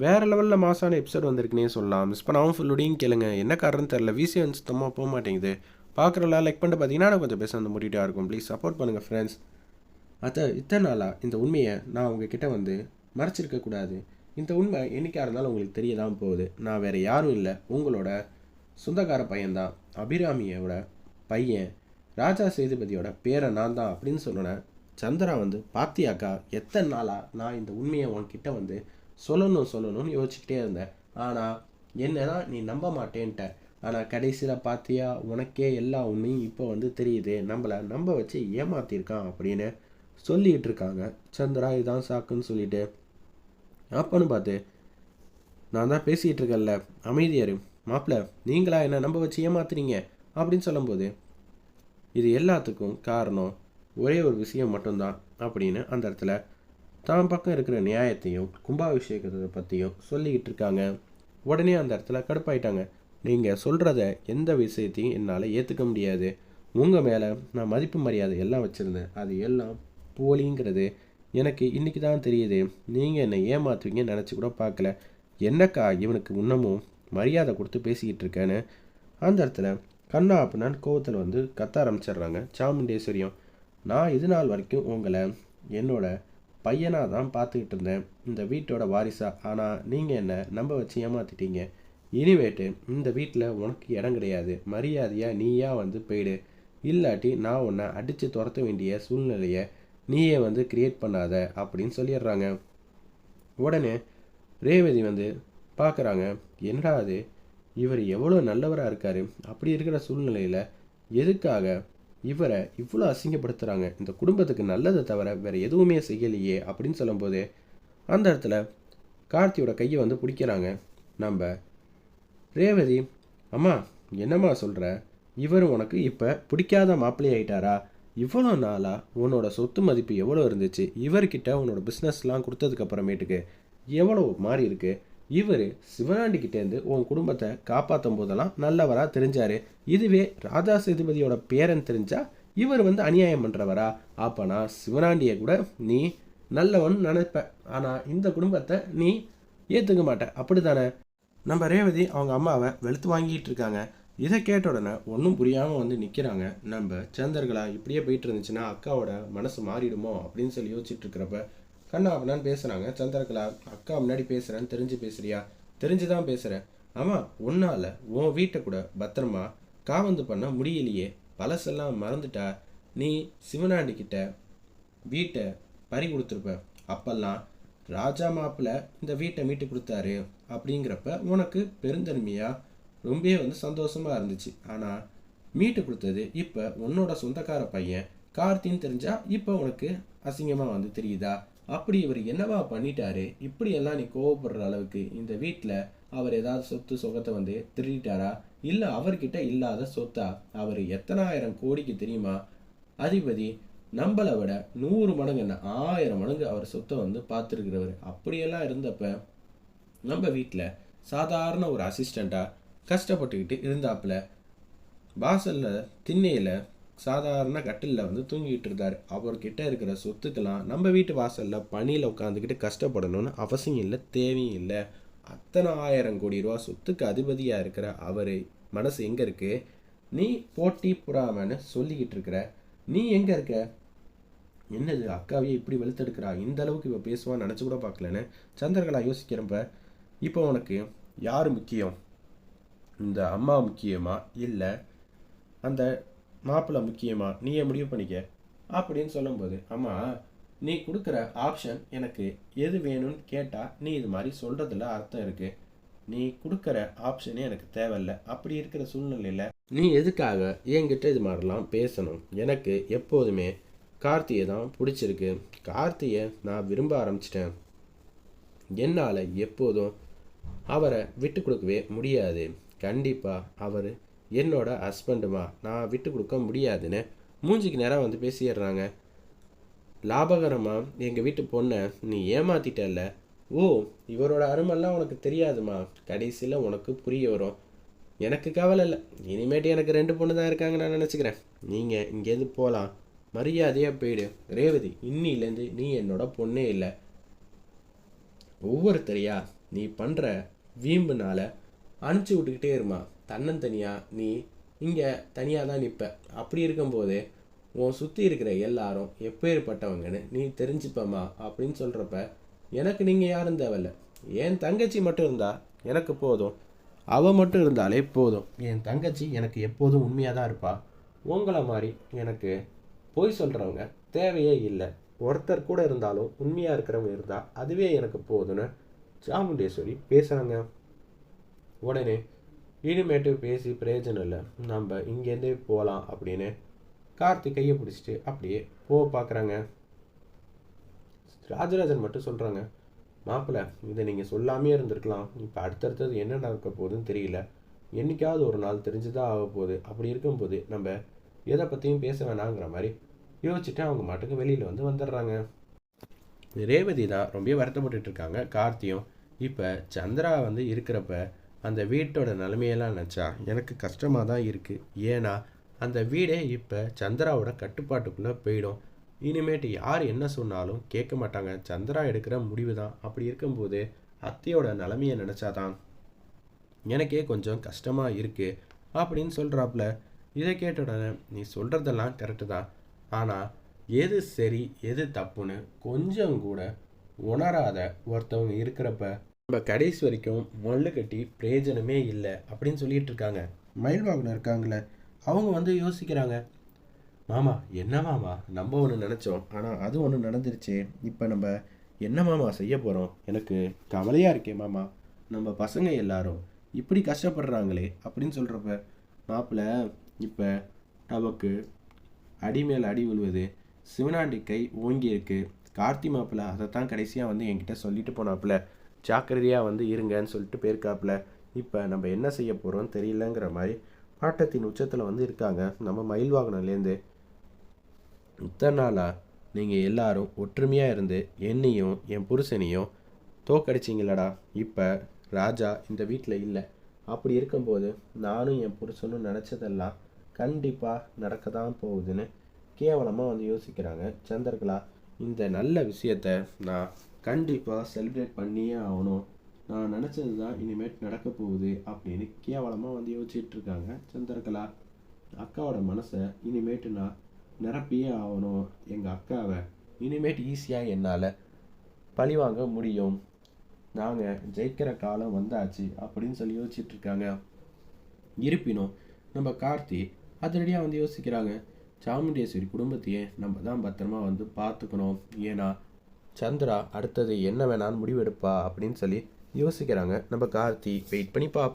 வேறு லெவலில் மாசான எபிசோட் வந்திருக்குனே சொல்லலாம். மிஸ் பண்ணாமல் ஃபுல்லோடையும் கேளுங்க. என்ன காரணம் தெரில விசி வந்து சுத்தமாக போக மாட்டேங்குது. பார்க்குறலாம் லைக் பண்ணிட்டு பார்த்தீங்கன்னா நான் கொஞ்சம் பேச வந்து முடிட்டாக இருக்கும். ப்ளீஸ் சப்போர்ட் பண்ணுங்கள் ஃப்ரெண்ட்ஸ் அத்தை இத்தனை நாளாக இந்த உண்மையை நான் உங்ககிட்ட வந்து மறைச்சிருக்கக்கூடாது இந்த உண்மை என்றைக்காக இருந்தாலும் உங்களுக்கு தெரிய தான் போகுது. நான் வேறு யாரும் இல்லை. உங்களோட சொந்தக்கார பையன்தான். அபிராமியோட பையன். ராஜா சேதுபதியோட பேரை நான் தான் அப்படின்னு சொன்னேன் சந்திரா வந்து பாத்தியாக்கா எத்தனை நாளாக நான் இந்த உண்மையை உன்கிட்ட வந்து சொல்லணும் சொல்லணும்னு யோசிச்சுக்கிட்டே இருந்தேன். ஆனால் என்னதான் நீ நம்ப மாட்டேன்ட்ட. ஆனால் கடைசியில் பார்த்தியா உனக்கே எல்லா உண்மையும் இப்போ வந்து தெரியுது. நம்மளை நம்ப வச்சு ஏமாத்திருக்கான் அப்படின்னு சொல்லிகிட்டு இருக்காங்க. சந்திரா இதான் சாக்குன்னு சொல்லிட்டு. அப்பன்னு பார்த்து நான் தான் பேசிகிட்டு இருக்கேன்ல. அமைதியாரு மாப்பிள்ள நீங்களா என்ன நம்ப வச்சு ஏமாத்துறீங்க? அப்படின்னு சொல்லும்போது இது எல்லாத்துக்கும் காரணம் ஒரே ஒரு விஷயம் மட்டும்தான் அப்படின்னு அந்த இடத்துல தான் பக்கம் இருக்கிற நியாயத்தையும் கும்பாபிஷேகத்தை பற்றியும் சொல்லிக்கிட்டு இருக்காங்க. உடனே அந்த இடத்துல கடுப்பாயிட்டாங்க. நீங்கள் சொல்கிறத எந்த விஷயத்தையும் என்னால் ஏற்றுக்க முடியாது. உங்கள் மேலே நான் மதிப்பு மரியாதை எல்லாம் வச்சுருந்தேன். அது எல்லாம் போலிங்கிறது எனக்கு இன்றைக்கி தான் தெரியுது. நீங்கள் என்னை ஏமாத்துவீங்கன்னு நினச்சி கூட பார்க்கல. என்னக்கா இவனுக்கு இன்னமும் மரியாதை கொடுத்து பேசிக்கிட்டு இருக்கேன்னு? அந்த இடத்துல கண்ணா அப்படின்னு கோவத்தில் வந்து கத்த ஆரம்பிச்சிடுறாங்க. சாமுண்டேஸ்வரியும் நான் இது நாள் வரைக்கும் உங்களை என்னோட பையனாக தான் பார்த்துக்கிட்டு இருந்தேன் இந்த வீட்டோட வாரிசா. ஆனால் நீங்கள் என்ன நம்ப வச்சு ஏமாத்திட்டீங்க? இனிமேட்டு இந்த வீட்டில் உனக்கு இடம் கிடையாது. மரியாதையாக நீயா வந்து போயிடு. இல்லாட்டி நான் உன்னை அடித்து துரத்த வேண்டிய சூழ்நிலையை நீயே வந்து கிரியேட் பண்ணாத அப்படின்னு சொல்லிடுறாங்க. உடனே ரேவதி வந்து பார்க்குறாங்க என்னடா அது? இவர் எவ்வளோ நல்லவராக இருக்கார். அப்படி இருக்கிற சூழ்நிலையில் எதுக்காக இவரை இவ்வளோ அசிங்கப்படுத்துகிறாங்க இந்த குடும்பத்துக்கு நல்லதை தவிர வேறு எதுவுமே செய்யலையே அப்படின்னு சொல்லும்போது அந்த இடத்துல கார்த்தியோட கையை வந்து பிடிக்கிறாங்க. நம்ம ரேவதி அம்மா என்னம்மா சொல்கிற இவர் உனக்கு இப்போ பிடிக்காத மாப்பிள்ளை ஆயிட்டாரா? இவ்வளோ நாளாக உன்னோட சொத்து மதிப்பு எவ்வளோ இருந்துச்சு? இவர்கிட்ட உன்னோட பிஸ்னஸ்லாம் கொடுத்ததுக்கு அப்புறமேட்டுக்கு எவ்வளோ மாறி இருக்குது இவர் சிவனாண்டிக்கிட்டேருந்து உன் குடும்பத்தை காப்பாற்றும் போதெல்லாம் நல்லவராக தெரிஞ்சார். இதுவே ராஜா சேதுபதியோட பேரன் தெரிஞ்சா இவர் வந்து அநியாயம் பண்ணுறவரா அப்போனா சிவனாண்டியை கூட நீ நல்லவன் நினைப்ப. ஆனால் இந்த குடும்பத்தை நீ ஏற்றுக்க மாட்ட. அப்படி தானே நம்ம ரேவதி அவங்க அம்மாவை வெளுத்து வாங்கிட்டு இருக்காங்க. இதை கேட்ட உடனே ஒன்றும் புரியாமல் வந்து நிற்கிறாங்க நம்ம சேந்தர்களா இப்படியே போயிட்டு இருந்துச்சுன்னா அக்காவோட மனசு மாறிடுமோ அப்படின்னு சொல்லி யோசிச்சுட்டு இருக்கிறப்ப கண்ணா அப்படின்னான்னு பேசுகிறாங்க சந்திரகலா அக்கா முன்னாடி பேசுகிறேன்னு தெரிஞ்சு பேசுறியா? தெரிஞ்சு தான் பேசுகிறேன் ஆமாம் உன்னால் உன் வீட்டை கூட பத்திரமா காவந்து பண்ண முடியலையே. பழசெல்லாம் மறந்துட்டா நீ சிவனாண்டிக்கிட்ட வீட்டை பறி கொடுத்துருப்ப. அப்பெல்லாம் ராஜா மாப்பிள்ள இந்த வீட்டை மீட்டு கொடுத்தாரு. அப்படிங்கிறப்ப உனக்கு பெருந்தன்மையாக ரொம்பவே வந்து சந்தோஷமாக இருந்துச்சு. ஆனால் மீட்டு கொடுத்தது இப்போ உன்னோட சொந்தக்கார பையன். கார்த்தின்னு தெரிஞ்சால் இப்போ உனக்கு அசிங்கமாக வந்து தெரியுதா? அப்படி இவர் என்னவா பண்ணிட்டாரு? இப்படியெல்லாம் நீ கோவப்படுற அளவுக்கு இந்த வீட்டில் அவர் ஏதாவது சொத்து சொகத்தை வந்து திருடிட்டாரா? இல்லை அவர்கிட்ட இல்லாத சொத்தா? அவர் எத்தனாயிரம் கோடிக்கு தெரியுமா? அதிபதி நம்மளை விட நூறு மடங்கு என்ன ஆயிரம் மடங்கு அவர் சொத்தை வந்து பார்த்துருக்கிறவர். அப்படியெல்லாம் இருந்தப்ப நம்ம வீட்டில் சாதாரண ஒரு அசிஸ்டண்ட்டாக கஷ்டப்பட்டுக்கிட்டு இருந்தாப்புல வாசலில் திண்ணையில் சாதாரண கட்டிலில் வந்து தூங்கிக்கிட்டு இருந்தார் அவர்கிட்ட இருக்கிற சொத்துக்கெல்லாம் நம்ம வீட்டு வாசலில் பனியில் உட்காந்துக்கிட்டு கஷ்டப்படணும்னு அவசியம் இல்லை தேவையும் இல்லை. அத்தனை ஆயிரம் கோடி ரூபா சொத்துக்கு அதிபதியாக இருக்கிற அவர் மனசு எங்கே இருக்கு? நீ போட்டி புறாமன்னு சொல்லிக்கிட்டு இருக்கிற நீ எங்கே இருக்க? என்னது அக்காவையே இப்படி வெளுத்தெடுக்கிறா? இந்த அளவுக்கு இப்போ பேசுவான்னு நினச்சி கூட பார்க்கலன்னு சந்திரகலா யோசிக்கிறப்ப இப்போ உனக்கு யார் முக்கியம்? இந்த அம்மா முக்கியமா? இல்லை. அந்த மாப்பிள்ளை முக்கியமா? நீயே முடிவு பண்ணிக்க. அப்படின்னு சொல்லும்போது அம்மா நீ கொடுக்குற ஆப்ஷன் எனக்கு எது வேணும்னு கேட்டால் நீ இது மாதிரி சொல்கிறதுல அர்த்தம் இருக்குது நீ கொடுக்குற ஆப்ஷனே எனக்கு தேவையில்ல. அப்படி இருக்கிற சூழ்நிலையில் நீ எதுக்காக என்கிட்ட இது மாதிரிலாம் பேசணும்? எனக்கு எப்போதுமே கார்த்தியை தான் பிடிச்சிருக்கு. கார்த்தியை நான் விரும்ப ஆரம்பிச்சிட்டேன். என்னால் எப்போதும் அவரை விட்டு கொடுக்கவே முடியாது. கண்டிப்பாக அவர் என்னோட ஹஸ்பண்டுமா நான் விட்டு கொடுக்க முடியாதுன்னு மூஞ்சிக்கு நேரம் வந்து பேசிடுறாங்க. லாபகரமாக எங்கள் வீட்டு பொண்ணை நீ ஏமாத்திட்டல்ல? ஓ இவரோட அருமெல்லாம் உனக்கு தெரியாதுமா? கடைசியில் உனக்கு புரிய வரும். எனக்கு கவலை இல்லை. இனிமேட்டு எனக்கு ரெண்டு பொண்ணு தான் இருக்காங்க நான் நினச்சிக்கிறேன். நீங்கள் இங்கேருந்து போகலாம் மரியாதையாக போயிடு. ரேவதி இன்னிலேருந்து நீ என்னோட பொண்ணே இல்லை. ஒவ்வொருத்தரையா நீ பண்ணுற வீம்புனால அனுப்பிச்சி விட்டுக்கிட்டே இருமா? தன்னந்தனியாக நீ இங்கே தனியாக தான் நிற்ப அப்படி இருக்கும்போது உன் சுற்றி இருக்கிற எல்லாரும் எப்பேற்பட்டவங்கன்னு நீ தெரிஞ்சுப்பமா அப்படின்னு சொல்கிறப்ப எனக்கு நீங்கள் யாரும் தேவையில்ல. என் தங்கச்சி மட்டும் இருந்தால் எனக்கு போதும். அவள் மட்டும் இருந்தாலே போதும். என் தங்கச்சி எனக்கு எப்போதும் உண்மையாக தான் இருப்பா. உங்களை மாதிரி எனக்கு பொய் சொல்கிறவங்க தேவையே இல்லை. ஒருத்தர் கூட இருந்தாலும் உண்மையாக இருக்கிறவங்க இருந்தால் அதுவே எனக்கு போதும்னு சாமுண்டேஸ்வரி பேசுகிறாங்க உடனே இனிமேட்டு பேசி பிரயோஜனம் இல்லை. நம்ம இங்கேருந்தே போகலாம் அப்படின்னு கார்த்திக் கையை பிடிச்சிட்டு அப்படியே போக பார்க்குறாங்க. ராஜராஜன் மட்டும் சொல்கிறாங்க மாப்பிள்ளை இதை நீங்கள் சொல்லாமே இருந்திருக்கலாம். இப்போ அடுத்தடுத்தது என்ன நடக்க போகுதுன்னு தெரியல. என்னைக்காவது ஒரு நாள் தெரிஞ்சுதான் ஆக போகுது. அப்படி இருக்கும்போது நம்ம எதை பற்றியும் பேச வேணாங்கிற மாதிரி யோசிச்சுட்டு அவங்க மாட்டுக்கு வெளியில் வந்து வந்துடுறாங்க. ரேவதி தான் ரொம்ப வருத்தப்பட்டுட்டு இருக்காங்க. கார்த்தியும் இப்போ சந்திரா வந்து இருக்கிறப்ப அந்த வீட்டோட நிலைமையெல்லாம் நினச்சா எனக்கு கஷ்டமாக தான் இருக்குது ஏன்னா அந்த வீடே இப்போ சந்திராவோட கட்டுப்பாட்டுக்குள்ளே போயிடும். இனிமேட்டு யார் என்ன சொன்னாலும் கேட்க மாட்டாங்க. சந்திரா எடுக்கிற முடிவு தான். அப்படி இருக்கும்போது அத்தையோட நிலமையை நினச்சாதான் எனக்கே கொஞ்சம் கஷ்டமாக இருக்குது அப்படின்னு சொல்கிறாப்புல இதை கேட்ட உடனே நீ சொல்கிறதெல்லாம் கரெக்டு தான். ஆனால் எது சரி எது தப்புன்னு கொஞ்சம் கூட உணராத ஒருத்தவங்க இருக்கிறப்ப நம்ம கடைசி வரைக்கும் மல்லு கட்டி பிரயோஜனமே இல்லை அப்படின்னு சொல்லிட்டு இருக்காங்க. மயில்வாகனம் இருக்காங்களே அவங்க வந்து யோசிக்கிறாங்க மாமா என்ன மாமா? நம்ம ஒன்று நினச்சோம். ஆனால் அது ஒன்று நடந்துருச்சு. இப்போ நம்ம என்ன மாமா செய்ய போகிறோம் எனக்கு கவலையாக இருக்கே மாமா. நம்ம பசங்க எல்லாரும் இப்படி கஷ்டப்படுறாங்களே அப்படின்னு சொல்கிறப்ப மாப்பிள்ளை இப்போ நமக்கு அடி மேல் அடி விழுவது. சிவனாண்டி கை ஓங்கி இருக்குது கார்த்தி மாப்பிள்ளை அதை தான் கடைசியாக வந்து என்கிட்ட சொல்லிட்டு போனாப்புல. ஜாக்கிரதையாக வந்து இருங்கன்னு சொல்லிட்டு போயிருக்காப்புல. இப்போ நம்ம என்ன செய்ய போகிறோம் தெரியலங்கிற மாதிரி பாட்டத்தின் உச்சத்தில் வந்து இருக்காங்க. நம்ம மயில் வாகனம்லேருந்து இத்தனை நாளாக நீங்கள் எல்லாரும் ஒற்றுமையாக இருந்து என்னையும் என் புருஷனையும் தோக்கடிச்சிங்களடா இப்போ ராஜா இந்த வீட்டில் இல்லை. அப்படி இருக்கும்போது நானும் என் புருஷனும் நினச்சதெல்லாம் கண்டிப்பாக நடக்க தான் போகுதுன்னு கேவலமாக வந்து யோசிக்கிறாங்க. சந்திரகலா இந்த நல்ல விஷயத்த நான் கண்டிப்பாக செலிப்ரேட் பண்ணியே ஆகணும். நான் நினச்சது தான் இனிமேட் நடக்க போகுது அப்படின்னு கேவலமாக வந்து யோசிச்சுட்டு இருக்காங்க சந்திரகலா. அக்காவோட மனசை இனிமேட்டு நான் நிரப்பியே ஆகணும் எங்கள் அக்காவை. இனிமேட் ஈஸியாக என்னால் பழிவாங்க முடியும். நாங்கள் ஜெயிக்கிற காலம் வந்தாச்சு அப்படின்னு சொல்லி யோசிச்சுட்டு இருக்காங்க. இருப்பினும் நம்ம கார்த்தி அதிரடியாக வந்து யோசிக்கிறாங்க. சாமுண்டேஸ்வரி குடும்பத்தையே நம்ம தான் பத்திரமா வந்து பார்த்துக்கணும். ஏன்னா சந்திரா அடுத்தது என்ன வேணான்னு முடிவெடுப்பா அப்படின்னு சொல்லி யோசிக்கிறாங்க. நம்ம கார்த்தி வெயிட் பண்ணி பார்ப்போம்.